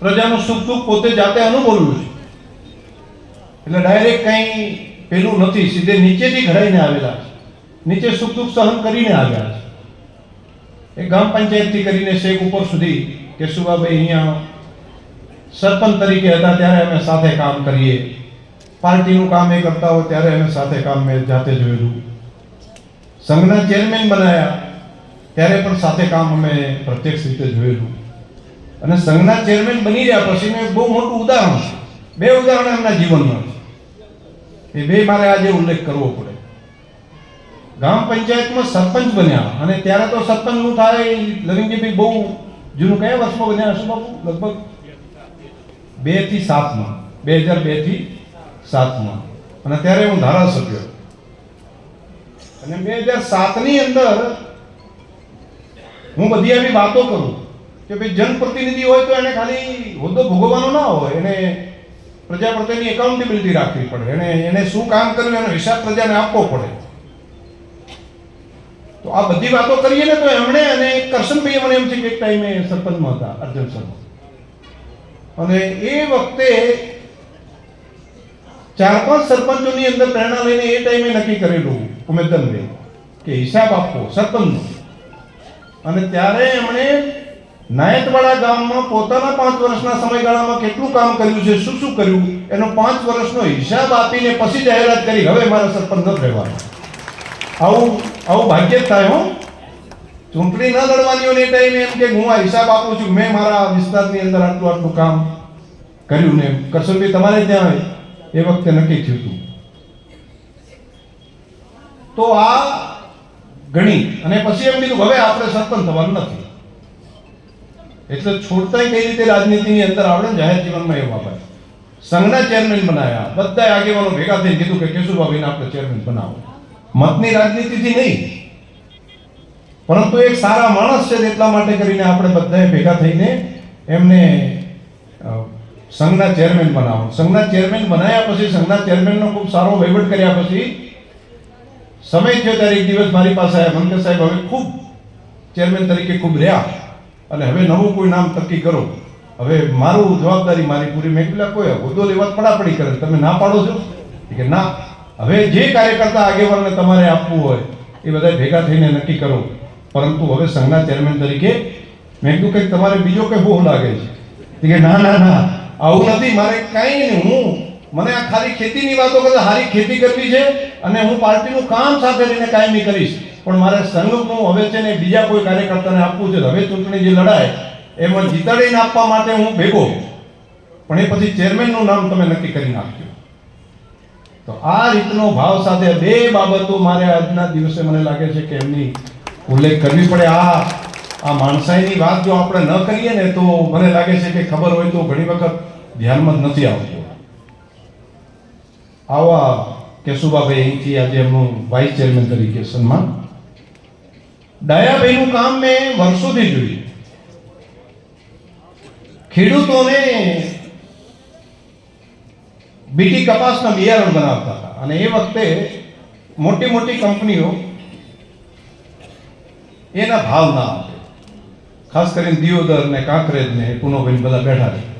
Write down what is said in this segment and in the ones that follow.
પ્રજાનું સુખ દુઃખ પોતે જાતે અનુભવ્યું છે. એટલે ડાયરેક્ટ કંઈ પેલું નથી, સીધે નીચેથી ઘડાઈને આવેલા છે. નીચે સુખ દુઃખ સહન કરીને આવ્યા છે. એ ગામ પંચાયતથી કરીને શેખ ઉપર સુધી કેશુભાભાઈ અહીંયા સરપંચ તરીકે હતા, ત્યારે અમે સાથે કામ કરીએ. પાર્ટીનું કામ એ કરતા હોય ત્યારે અમે સાથે કામ મેં જાતે જોયેલું. સંઘના ચેરમેન બનાયા, ત્યારે પણ સાથે કામ અમે પ્રત્યક્ષ રીતે જોયેલું. અને સંઘના ચેરમેન બની રહ્યા પછી મેં બહુ મોટું ઉદાહરણ છે. બે ઉદાહરણ એમના જીવનમાં છે. એ બે મારે આજે ઉલ્લેખ કરવો પડે. ગામ પંચાયતમાં સરપંચ બન્યા અને ત્યારે તો સરપંચનું થાય લવિંગજીભાઈ બહુ જૂનું કયા વર્ષમાં બન્યા હશે બાપુ? લગભગ બેથી સાતમાં. બે હજાર બેથી સાતમાં. અને ત્યારે હું ધારાસભ્ય. અને બે હજાર સાતની અંદર હું બધી આવી વાતો કરું. કે ભાઈ જનપ્રતિનિધિ હોય તો એને ખાલી હોદ્દો ભોગવવાનો ના હોય, એને પ્રજા પ્રત્યેની એકાઉન્ટેબિલિટી રાખવી પડે. એને એને શું કામ કર્યું એનો હિસાબ પ્રજાને આપવો પડે. તો આ બધી વાતો કરીએ ને તો એમણે અને કરશનભાઈ મને એમ છે કે એક ટાઈમે સરપંચમાં હતા, અર્જુન શર્મા અને એ વખતે ચાર પાંચ સરપંચોની અંદર પ્રેરણા લઈને એ ટાઈમે નક્કી કરેલું ઉમેદનભાઈ કે હિસાબ આપવો, સરપંચનો. અને ત્યારે એમણે નાયતવાડા ગામમાં પોતાના પાંચ વર્ષના સમયગાળામાં કેટલું કામ કર્યું છે, શું શું કર્યું? એનો પાંચ વર્ષનો હિસાબ આપીને પછી જાહેરાત કરી. હવે મારા સરપંચ ન રહેવાનું આવું આવું ભાગ્ય જ થાય, હો. ચૂંટણી ન લડવાની ટાઈમે એમ કે હું આ હિસાબ આપું છું. મેં મારા વિસ્તારની અંદર આટલું આટલું કામ કર્યું ને કરશનભાઈ તમારે ત્યાં એ વખતે નક્કી થયું હતું. તો આ ગણી અને પછી એમ કીધું, હવે આપણે સરપંચ થવાનું નથી. એટલે છોડતાય કઈ રીતે રાજનીતિની અંદર આપણે જાહેર જીવનમાં એવું ભાઈ સંઘના ચેરમેન બનાવ્યા બધા આગેવાનો ભેગા થઈને કીધું કે કેશુભાઈને આપણે ચેરમેન બનાવો. મતની રાજનીતિથી નહીં. પરંતુ એક સારા માણસ છે એટલા માટે કરીને આપણે બધાએ ભેગા થઈને એમને સંઘના ચેરમેન બનાવો. સંઘના ચેરમેન બનાવ્યા પછી, સંઘના ચેરમેનનો ખૂબ સારો વહીવટ કર્યા પછી, સમય થયો ત્યારે એક દિવસ મારી પાસે આવ્યા. મને સાહેબ હવે ખૂબ ચેરમેન તરીકે ખૂબ રહ્યા. અને હવે નવું કોઈ નામ નક્કી કરો. હવે મારું જવાબદારી મારી પૂરી મેં કીધું કોઈ હોદ્દો લેવા પડાપડી કરે તમે ના પાડો છો? કે ના. હવે જે કાર્યકર્તા આગેવાનને તમારે આપવું હોય, એ બધા ભેગા થઈને નક્કી કરો. પરંતુ હવે સંઘના ચેરમેન તરીકે મેં કીધું, કંઈક તમારે બીજો કંઈ બહુ લાગે છે. કે ના ના ના. આવું નથી. મારે કાંઈ નહીં. હું, મને આ ખાલી ખેતીની વાતો કરતા સારી ખેતી કરવી છે અને હું પાર્ટીનું કામ સાથે લઈને કાયમી કરીશ. પણ મારે સંઘનું હવે છે ને બીજા કોઈ કાર્યકર્તાને આપવું છે હવે ચૂંટણી જે લડાય, એમાં જીતાડીને આપવા માટે હું ભેગો. પણ એ પછી ચેરમેનનું નામ તમે નક્કી કરી નાખજો. તો આ રીતનો ભાવ સાથે બે બાબતો મારે આજના દિવસે મને લાગે છે કે એમની ઉલ્લેખ કરવી પડે. આ આ માણસાઈની વાત જો આપણે ન કરીએ ને તો મને લાગે છે કે ખબર હોય તો ઘણી વખત ધ્યાનમાં જ નથી આવતું. આવા કેશુબાભાઈ અહીંથી આજે એમનું વાઇસ ચેરમેન તરીકે સન્માન ડાયાભાઈનું કામ મેં વર્ષોથી જોયું. ખેડૂતોને બીટી કપાસના બિયારણ બનાવતા હતા. અને એ વખતે મોટી મોટી કંપનીઓ એના ભાવ ના આપે. ખાસ કરીને દિયોદર ને કાંકરેજ ને પુનોભાઈ બધા બેઠા છે.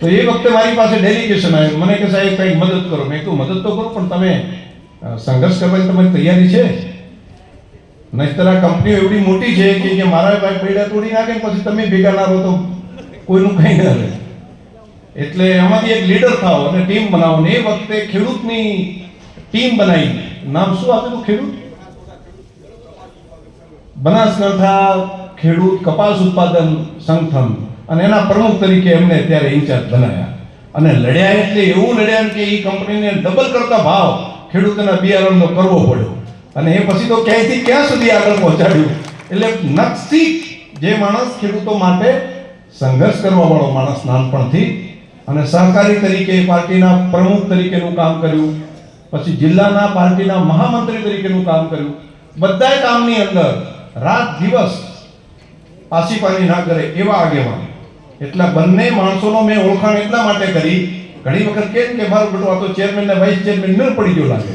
તો એ વખતે મારી પાસે ડેલિગેશન આવ્યું. મને કે સાહેબ કંઈક મદદ કરો. મેં કીધું, મદદ તો કરો, પણ તમે સંઘર્ષ કરવાની તમારી તૈયારી છે? નહીતર કંપનીઓ એવડી મોટી છે કે જે મારા ભાઈ પૈડા તોડી નાખે પછી તમે ભેગા ના રહો તો કોઈનું કંઈ ના રહે. એટલે એમાંથી એક લીડર થાવ અને ટીમ બનાવો ને એ વખતે ખેડૂતની ટીમ બનાવી. નામ શું આપેલું ખેડૂત? બનાસકાંઠા ખેડૂત કપાસ ઉત્પાદન સંગઠન. અને એના પ્રમુખ તરીકે એમને ત્યારે ઇન્ચાર્જ બનાવ્યા અને લડ્યા એટલે એવું લડ્યા કે એ કંપનીને ડબલ કરતા ભાવ ખેડૂતોના બિયારણનો કરવો પડ્યો. અને એ પછી તો ક્યાંયથી ક્યાં સુધી આગળ પહોંચાડ્યું? એટલે નક્સી જે માણસ ખેડૂતો માટે સંઘર્ષ કરવા વાળો માણસ નાનપણથી અને સહકારી તરીકે પાર્ટીના પ્રમુખ તરીકેનું કામ કર્યું, પછી જિલ્લાના પાર્ટીના મહામંત્રી તરીકેનું કામ કર્યું, બધાય કામની અંદર રાત દિવસ પાછી પાની ના કરે એવા આગેવાન. એટલા બંને માણસોનો મેં ઓળખાણ એટલા માટે કરી, ઘણી વખત કેમ કે મારું બેટું આ તો ચેરમેન ને વાઇસ ચેરમેન ન પડી ગયો લાગે.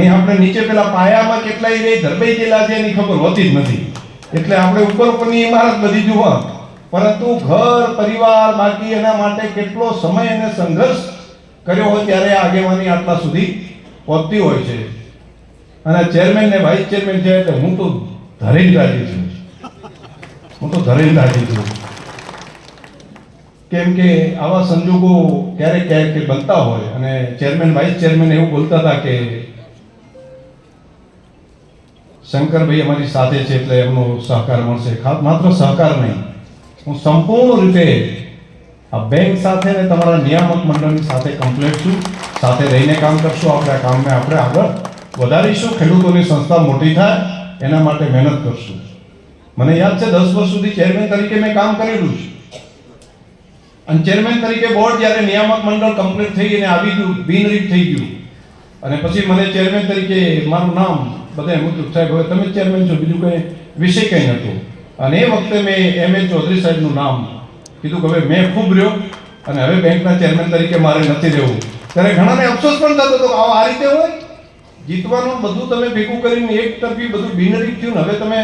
એ આપણે નીચે પેલા પાયામાં કેટલાય રે ધરબાઈ ગયેલા છે એની ખબર હોતી જ નથી. એટલે આપણે ઉપર ઉપરની ઇમારત બધી જુઓ. પરંતુ ઘર, પરિવાર, બાકી એના માટે કેટલો સમય અને સંઘર્ષ કર્યો હોય ત્યારે આગેવાની આટલા સુધી પહોંચતી હોય છે. અને ચેરમેન ને વાઇસ ચેરમેન છે એટલે હું તો ધરીને રાજી છું. હું તો ધરીને રાજી છું. કેમ કે આવા સંજોગો ક્યારેક ક્યારેક બનતા હોય અને ચેરમેન વાઇસ ચેરમેન એવું બોલતા હતા કે શંકરભાઈ અમારી સાથે છે એટલે એમનો સહકાર મળશે. માત્ર સહકાર નહીં, હું સંપૂર્ણ રીતે આ બેંક સાથે ને તમારા નિયામક મંડળની સાથે કમ્પ્લેટ છું. સાથે રહીને કામ કરશું. આપણે આ કામને આપણે આગળ વધારીશું. ખેડૂતોની સંસ્થા મોટી થાય, એના માટે મહેનત કરશું. મને યાદ છે, દસ વર્ષ સુધી ચેરમેન તરીકે મેં કામ કરેલું છે અને ચેરમેન તરીકે બોર્ડ જ્યારે નિયામક મંડળ કમ્પ્લીટ થઈ અને આવી ગયું, બિનરીત થઈ ગયું. અને પછી મને ચેરમેન તરીકે મારું નામ બધાએ જ સાહેબ હવે તમે ચેરમેન છો, બીજું કંઈ વિષય કંઈ નહોતું. અને એ વખતે મેં એમ એ ચૌધરી સાહેબનું નામ કીધું કે હવે મેં ખૂબ રહ્યો અને હવે બેંકના ચેરમેન તરીકે મારે નથી રહેવું. ત્યારે ઘણાને અફસોસ પણ થતો હતો આવો આ રીતે હોય? જીતવાનું બધું તમે ભેગું કરીને એક તરફી બધું બિનરી થયું ને હવે તમે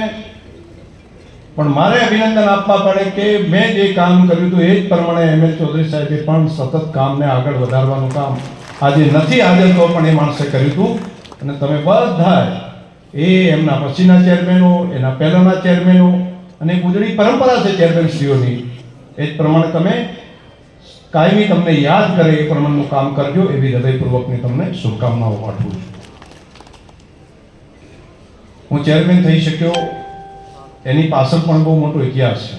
પણ મારે અભિનંદન આપવા પડે કે મેં જે કામ કર્યું હતું એ જ પ્રમાણે એમ એલ ચૌધરી સાહેબે પણ સતત કામને આગળ વધારવાનું કામ આજે નથી હાજર તો પણ એ માણસે કર્યું હતું. અને તમે બધા એ એમના પછીના ચેરમેનો એના પહેલાના ચેરમેનો અને ગુજરાતી પરંપરા છે ચેરમેનશ્રીઓની એ જ પ્રમાણે તમે કાયમી તમને યાદ કરે એ પ્રમાણનું કામ કરજો એવી હૃદયપૂર્વકની તમને શુભકામનાઓ પાઠવું છું. હું ચેરમેન થઈ શક્યો, એની પાછળ પણ બહુ મોટો ઇતિહાસ છે.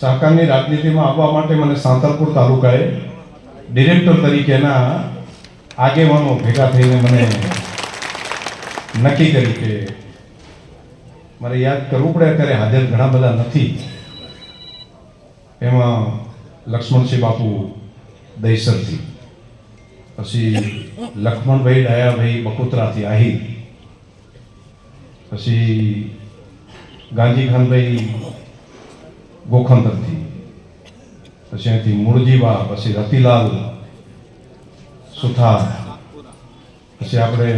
સહકારની રાજનીતિમાં આવવા માટે મને સાંતલપુર તાલુકાએ ડિરેક્ટર તરીકેના આગેવાનો ભેગા થઈને મને નક્કી કરી કે મારે યાદ કરવું પડે અત્યારે, હાજર ઘણા બધા નથી. એમાં લક્ષ્મણસિંહ બાપુ દહીસરથી પછી લક્ષ્મણભાઈ ડાયાભાઈ બકોત્રાથી આહિર, પછી ગાંધી ગોખંદરથી પછી અહીંથી મૂળજીવા પછી રતિલાલ સુથાર, પછી આપણે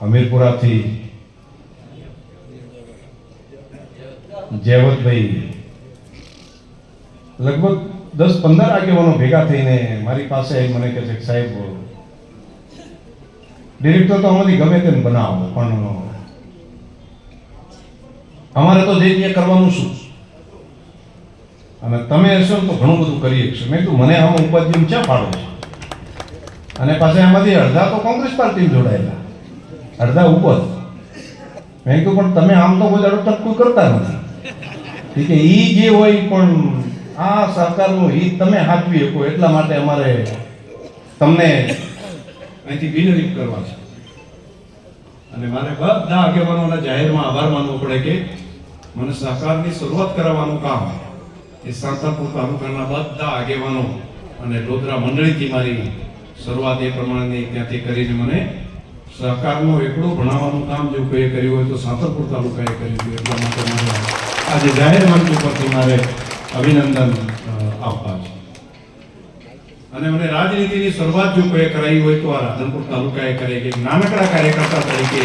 હમીરપુરાથી જયવતભાઈ. લગભગ દસ પંદર આગેવાનો ભેગા થઈને મારી પાસે આવી મને કહે છે સાહેબ, ડિરેક્ટર તો અમારી ગમે તેમ બનાવો, પણ અમારે તો જે કરવાનું શું? અને તમે હશો તો ઘણું બધું કરી શકશો. મેં કીધું, મને આમ ઉપાધ્યમ ક્યાં પાડો છે? અને પાછા એમાંથી અડધા તો કોંગ્રેસ પાર્ટી જોડાયેલા. અડધા ઉપર. મેં કહ્યું પણ તમે આમ તો કોઈ તક કોઈ કરતા નથી. ઠીક એ જે હોય પણ આ સરકારનું હિત તમે હાથવી શકો, એટલા માટે અમારે તમને અહીંથી બિનરીફ કરવા છે. અને મારે બધા આગેવાનોના જાહેરમાં આભાર માનવો પડે કે મને સહકારની શરૂઆત કરાવવાનું કામ એ સાંતાપુર તાલુકાના બધા આગેવાનો અને લોધરા મંડળીથી મારી શરૂઆત એ પ્રમાણેની ત્યાંથી કરીને મને સહકારનું એકડું ભણાવવાનું કામ જો કોઈ કર્યું હોય તો સાંતલપુર તાલુકાએ કર્યું હતું એટલા માટે મારે આજે જાહેર મંચ ઉપરથી મારે અભિનંદન આપવા છે. અને મને રાજનીતિની શરૂઆત જો કોઈ કરાવી હોય તો આ રાધનપુર તાલુકાએ કરે કે નાનકડા કાર્યકર્તા તરીકે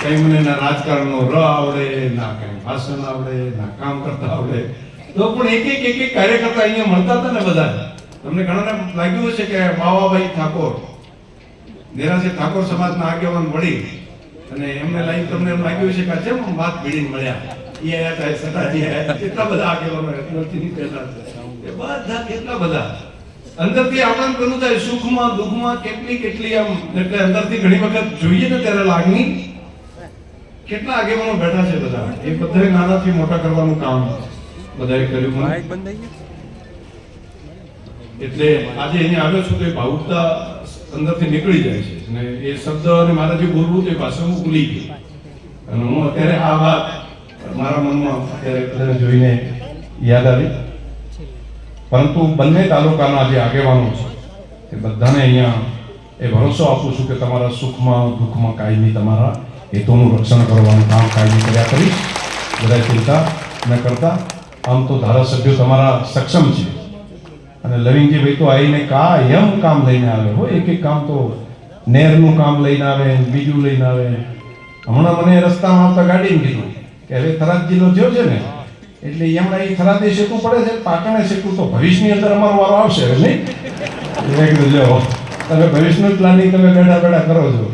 કંઈ મને ના રાજકારણનો ર આવડે, ના કંઈ ભાષણ આવડે, ના કામ કરતા આવડે. તો પણ એક એક એક એક કાર્યકર્તા અહીંયા મળતા હતા ને બધા તમને ઘણાને લાગ્યું હશે કે માવાભાઈ ઠાકોર દેરાસી ઠાકોર સમાજના આગેવાન મળી અને એમને લાઈન તમને એમ લાગ્યું છે કે જેમ વાત ભીડીને મળ્યા? એ આયા હતા, સદાજી આયા કેટલા બધા આગેવાનો નથી નીકળેલા એ બધા કેટલા બધા. અંદરથી આનંદ પેલું થાય સુખમાં દુઃખમાં કેટલી કેટલી આમ એટલે અંદરથી ઘણી વખત જોઈએ ને ત્યારે લાગણી. કેટલા આગેવાનો બેઠા છે બધા? એ બધાએ નાનાથી મોટા કરવાનું કામ બધાએ કર્યું. મને. એટલે આજે અહીંયા આવ્યો છું તો એ ભાવુકતા અંદરથી નીકળી જાય છે. અને એ શબ્દ અને મારે જે બોલવું તે પાછું હું ભૂલી ગયો. અને હું અત્યારે આ વાત મારા મનમાં અત્યારે બધાને જોઈને યાદ આવી. પરંતુ બંને તાલુકાના જે આગેવાનો છે, એ બધાને અહીંયા એ ભરોસો આપું છું કે તમારા સુખમાં, દુઃખમાં કાયમી તમારા હેતુનું રક્ષણ કરવાનું કામ કાયમી કર્યા કરીશ. બધા ચિંતા ન કરતા. આમ તો ધારાસભ્યો તમારા સક્ષમ છે. અને લવિંગજીભાઈ તો આવીને કાયમ કામ લઈને આવે હો, એક એક કામ તો નેરનું કામ લઈને આવે, બીજું લઈને આવે. હમણાં મને રસ્તામાં આવતા ગાડીને કીધું કે હવે થરાદ જિલ્લો થયો છે ને, એટલે એમણે એ થરાદે શેકવું પડે છે, પાટણે શેકવું, તો ભવિષ્યની અંદર અમારો વારો આવશે નહીં? મેં જો તમે ભવિષ્યનું પ્લાનિંગ તમે બેઠા બેઠા કરો છો.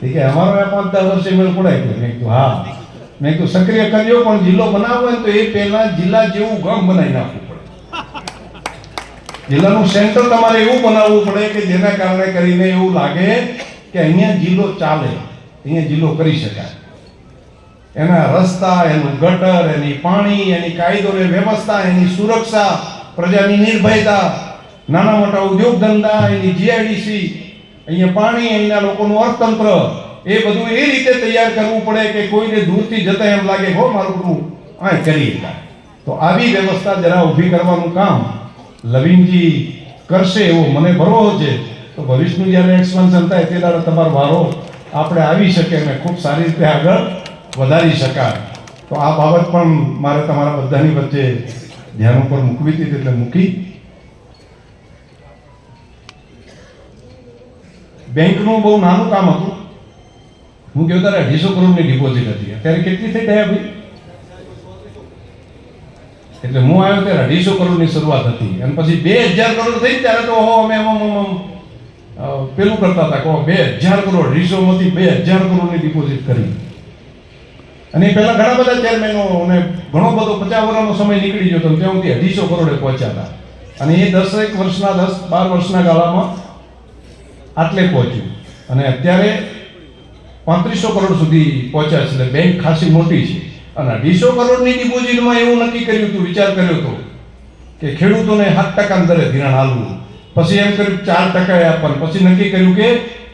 કે, અમારો આ પાંચ દસ વર્ષે મેળ પડાય મેં કીધું, હા. મેં કીધું, સક્રિય કર્યો, પણ જિલ્લો બનાવવો હોય તો એ પહેલા જિલ્લા જેવું ગામ બનાવી પડે જિલ્લાનું સેન્ટર તમારે એવું બનાવવું પડે કે જેના કારણે કરીને એવું લાગે કે અહીંયા જિલ્લો ચાલે, અહીંયા જિલ્લો કરી શકાય. એના રસ્તા, એનું ગટર, એની પાણી, એની કાયદો ને વ્યવસ્થા, એની સુરક્ષા, પ્રજાની નિર્ભયતા, નાના મોટા ઉદ્યોગ ધંધા, એની જીઆઈડીસી અહીંયા પાણી, અહીંના લોકોનું અર્થતંત્ર, એ બધું એ રીતે તૈયાર કરવું પડે કે કોઈને દૂરથી જતા એમ લાગે, હો, મારું બધું આ કરી શકાય તો આવી વ્યવસ્થા જરા ઊભી કરવાનું કામ લવિંગજી કરશે એવો મને ભરવો છે. તો ભવિષ્યનું જ્યારે એક્સપાન્શન થાય તે દ્વારા તમારો વારો આપણે આવી શકે અને ખૂબ સારી રીતે આગળ વધારી શકાય. તો આ બાબત પણ મારે તમારા બધાની વચ્ચે ધ્યાન ઉપર મૂકવી હતી એટલે મૂકી. બેંકનું બહુ નાનું કામ હતું. હું કહ્યું ત્યારે અઢીસો કરોડની ડિપોઝિટ હતી. અત્યારે કેટલી થઈ ગયા ભાઈ? એટલે હું આવ્યો ત્યારે અઢીસો કરોડની શરૂઆત હતી. અને પછી બે હજાર કરોડ થઈ ત્યારે તો ઓહો, અમે પેલું કરતા હતા કહો બે હજાર કરોડ અઢીસોમાંથી બે હજાર કરોડની ડિપોઝિટ કરી. અને પહેલા ઘણા બધા ચેરમેનો અને ઘણો બધો પચાસ વર્ષનો સમય નીકળી ગયો તો ત્યાં સુધી અઢીસો કરોડે પહોંચ્યા હતા. અને એ દસ એક વર્ષના, દસ, બાર વર્ષના ગાળામાં આટલે પહોંચ્યું. અને અત્યારે પાંત્રીસો કરોડ સુધી પહોંચ્યા છે. એટલે બેંક ખાસી મોટી છે. અને અઢીસો કરોડની ડિપોઝિટમાં એવું નક્કી કર્યું હતું, વિચાર કર્યો હતો કે ખેડૂતોને સાત ટકા દરે ધિરાણ હાલવું. પછી એમ કર્યું, ચાર ટકા આપવાનું. પછી નક્કી કર્યું કે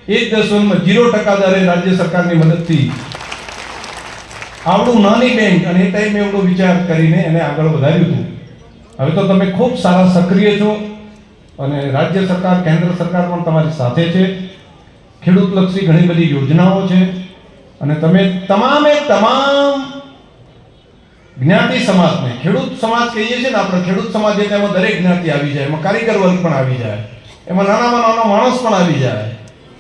એક દસ વર્ષમાં જીરો ટકા દરે રાજ્ય સરકારની મદદથી આવડું નાની બેંક, અને એ ટાઈમે એવડો વિચાર કરીને એને આગળ વધાર્યું હતું. હવે તો તમે ખૂબ સારા સક્રિય છો અને રાજ્ય સરકાર, કેન્દ્ર સરકાર પણ તમારી સાથે છે. ખેડૂતલક્ષી ઘણી બધી યોજનાઓ છે. અને તમે તમામે તમામ જ્ઞાતિ સમાજને, ખેડૂત સમાજ કહીએ છીએ ને આપણે ખેડૂત સમાજ એટલે એમાં દરેક જ્ઞાતિ આવી જાય, એમાં કારીગર વર્ગ પણ આવી જાય, એમાં નાનામાં નાનો માણસ પણ આવી જાય.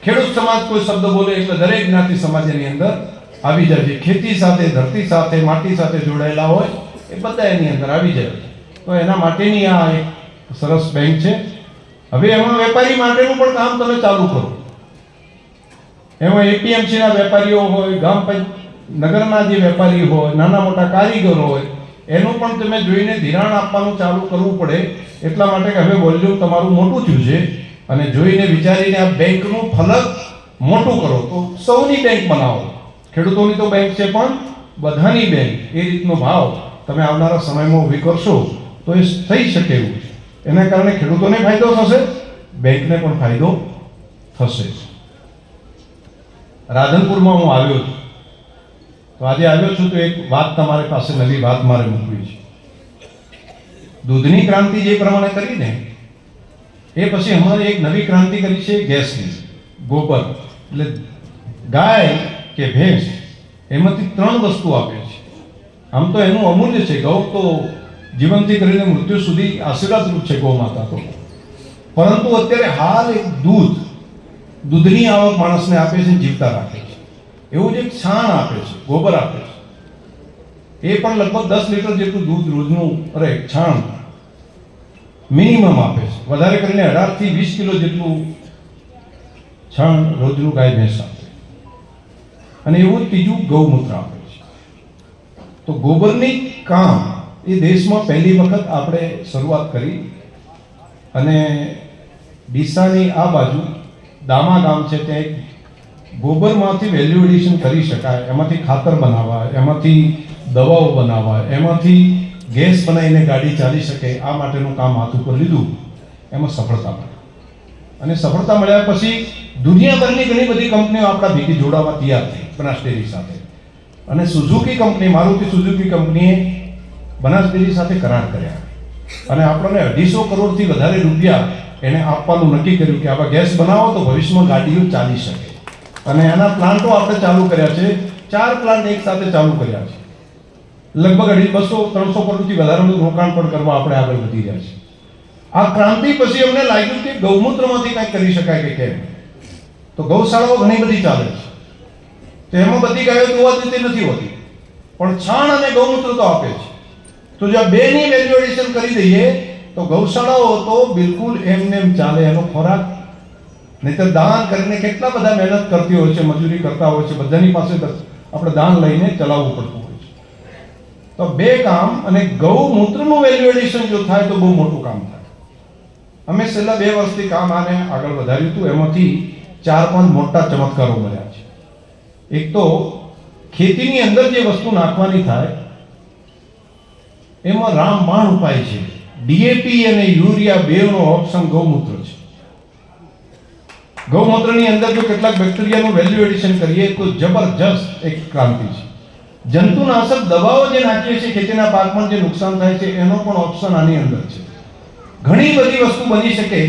ખેડૂત સમાજ કોઈ શબ્દ બોલે એટલે દરેક જ્ઞાતિ સમાજ એની અંદર આવી જાય છે. ખેતી સાથે, ધરતી સાથે, માટી સાથે જોડાયેલા હોય એ બધા એની અંદર આવી જાય તો એના માટેની આ એક સરસ બેંક છે. હવે એમાં વેપારી માટેનું પણ કામ તમે ચાલુ કરો. એમાં એપીએમસીના વેપારીઓ હોય, ગામ પંચ નગરના જે વેપારી હોય, નાના મોટા કારીગરો હોય, એનું પણ તમે જોઈને ધિરાણ આપવાનું ચાલુ કરવું પડે. એટલા માટે કે હવે વોલ્યુમ તમારું મોટું થયું છે. અને જોઈને વિચારીને આ બેંકનું ફલક મોટું કરો. તો સૌની બેંક બનાવો. ખેડૂતોની તો બેંક છે પણ બધાની બેંક. એ રીતનો ભાવ તમે આવનારા સમયમાં ઊભી કરશો તો એ થઈ શકે એવું છે. એના કારણે ખેડૂતોને ફાયદો થશે, બેંકને પણ ફાયદો થશે. રાધનપુરમાં હું આવ્યો છું. તો આજે આવ્યો છું તો એક વાત તમારી પાસે નવી વાત મારે મૂકવી છે. દૂધની ક્રાંતિ જે પ્રમાણે કરી ને, એ પછી અમારે એક નવી ક્રાંતિ કરી છે ગેસની. ગોબર. એટલે ગાય કે ભેંસ, એમાંથી ત્રણ વસ્તુ આપે છે. આમ તો એનું અમૂલ્ય છે. ગૌ તો જીવનથી કરીને મૃત્યુ સુધી આશીર્વાદરૂપ છે ગૌ માતા તો. પરંતુ અત્યારે હાલ એક દૂધ, દૂધની આવક માણસને આપે છે જીવતા રાખે છે. એવું જ છાણ આપે છે, ગોબર આપે છે. એ પણ લગભગ દસ લીટર જેટલું દૂધ રોજનું અરે છાણ મિનિમમ આપે છે. વધારે કરીને અઢારથી વીસ કિલો જેટલું છાણ રોજનું ગાય ભેંસ આપે. અને એવું ત્રીજું ગૌમૂત્ર આપે છે. તો ગોબરની કામ એ દેશમાં પહેલી વખત આપણે શરૂઆત કરી અને ડીસાની આ બાજુ દામા ગામ છે, ત્યાં એક ગોબરમાંથી વેલ્યુ એડિશન કરી શકાય, એમાંથી ખાતર બનાવાય, એમાંથી દવાઓ બનાવાય, એમાંથી ગેસ બનાવીને ગાડી ચાલી શકે, આ માટેનું કામ હાથ ઉપર લીધું, એમાં સફળતા મળી. અને સફળતા મળ્યા પછી દુનિયાભરની ઘણી બધી કંપનીઓ આપણા ભેગી જોડાવા તૈયાર થઈ બનાસ ડેરી સાથે. અને સુઝુકી કંપની, મારુતિ સુઝુકી કંપનીએ બનાસ ડેરી સાથે કરાર કર્યા. અને આપણને અઢીસો કરોડથી વધારે રૂપિયા એને આપવાનું નક્કી કર્યું કે આવા ગેસ બનાવો તો ભવિષ્યમાં ગાડીઓ ચાલી શકે. અને એના પ્લાન્ટો આપણે ચાલુ કર્યા છે. ચાર પ્લાન્ટ એક સાથે ચાલુ કર્યા છે. લગભગ અઢી બસો, ત્રણસો કરોડથી વધારાનું રોકાણ પણ કરવા આપણે આગળ વધી રહ્યા છીએ. આ ક્રાંતિ પછી અમને લાગ્યું કે ગૌમૂત્રમાંથી કંઈક કરી શકાય કે કેમ? તો ગૌશાળાઓ ઘણી બધી ચાલે છે. તો એમાં બધી ગાયો દોવા તે નથી હોતી. પણ છાણ અને ગૌમૂત્ર તો આપે છે. તો જો આ બેની વેલ્યુએશન કરી દઈએ, તો ગૌશાળાઓ તો બિલકુલ એમને એમ ચાલે. એનો ખોરાક નહીતર દાન કરીને કેટલા બધા મહેનત કરતી હોય છે, મજૂરી કરતા હોય છે, બધાની પાસે આપણે દાન લઈને ચલાવવું પડતું હોય છે. તો બે કામ અને ગૌમૂત્રનું વેલ્યુએડિશન જો થાય તો બહુ મોટું કામ થાય. અમે છેલ્લા બે વર્ષથી કામ આને આગળ વધાર્યું હતું, એમાંથી ચાર પાંચ મોટા ચમત્કારો મળ્યા છે. એક તો ખેતીની અંદર જે વસ્તુ નાખવાની થાય, એમાં રામબાણ ઉપાય છે. ડીએપી અને યુરિયા બેનો ઓપ્શન ગૌમૂત્ર છે. ગૌમૂત્રની અંદર જો કેટલાક બેક્ટેરિયાનું વેલ્યુ એડિશન કરીએ, તો જબરજસ્ત એક ક્રાંતિ છે. જંતુનાશક દવાઓ જે નાખીએ છીએ ખેતીના પાકમાં જે નુકસાન થાય છે, એનો પણ ઓપ્શન આની અંદર છે. ઘણી બધી વસ્તુ બની શકે